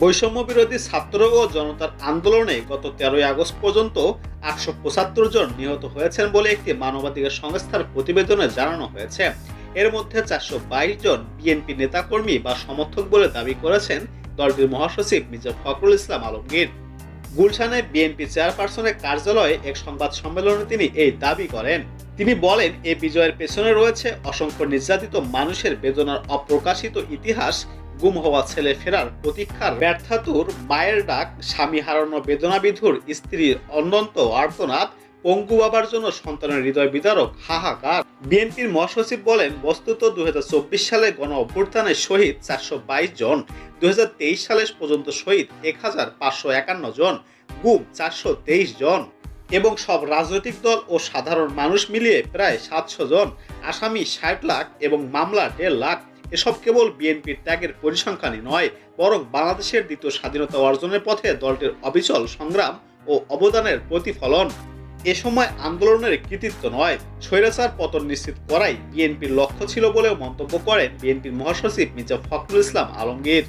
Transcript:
বৈষম্য বিরোধী ছাত্র ও জনতার আন্দোলনে গত তেরোই আগস্ট পর্যন্ত আটশো পঁচাত্তর জন নিহত হয়েছেন বলে একটি মানবাধিকার সংস্থার প্রতিবেদনে জানানো হয়েছে। এর মধ্যে চারশো বাইশ জন বিএনপি নেতাকর্মী বা সমর্থক বলে দাবি করেছেন দলটির মহাসচিব মির্জা ফখরুল ইসলাম আলমগীর। গুলশানে বিএনপি চেয়ারপারসনের কার্যালয়ে এক সংবাদ সম্মেলনে তিনি এই দাবি করেন। তিনি বলেন এই বিজয়ের পেছনে রয়েছে অসংখ্য নির্যাতিত মানুষের বেদনার অপ্রকাশিত ইতিহাস গুম হওয়া ছেলে ফেরার প্রতীক্ষার ব্যর্থাতুর মায়ের ডাক, স্বামী হারানো বেদনাবিধুর স্ত্রীর অনন্ত আর্তনাদ, পঙ্গু বাবার জন্য সন্তানের হৃদয় বিদারক হাহাকার। বিএনপির মহাসচিব বলেন, বস্তুত দু সালে গণ অভ্যুত্থানে শহীদ চারশো বাইশ জন দু সালে পর্যন্ত শহীদ এক হাজার পাঁচশো একান্ন জন, গুম চারশো তেইশ জন। এবং সব রাজনৈতিক দল ও সাধারণ মানুষ মিলিয়ে প্রায় সাতশো জন, আসামি ষাট লাখ এবং মামলা দেড় লাখ। এসব কেবল বিএনপির ত্যাগের পরিসংখ্যানই নয়, বরং বাংলাদেশের দ্বিতীয় স্বাধীনতা অর্জনের পথে দলটির অবিচল সংগ্রাম ও অবদানের প্রতিফলন এ সময় আন্দোলনের কৃতিত্ব নয়। স্বৈরাচার পতন নিশ্চিত করাই বিএনপির লক্ষ্য ছিল বলেও মন্তব্য করেন বিএনপির মহাসচিব মির্জা ফখরুল ইসলাম আলমগীর।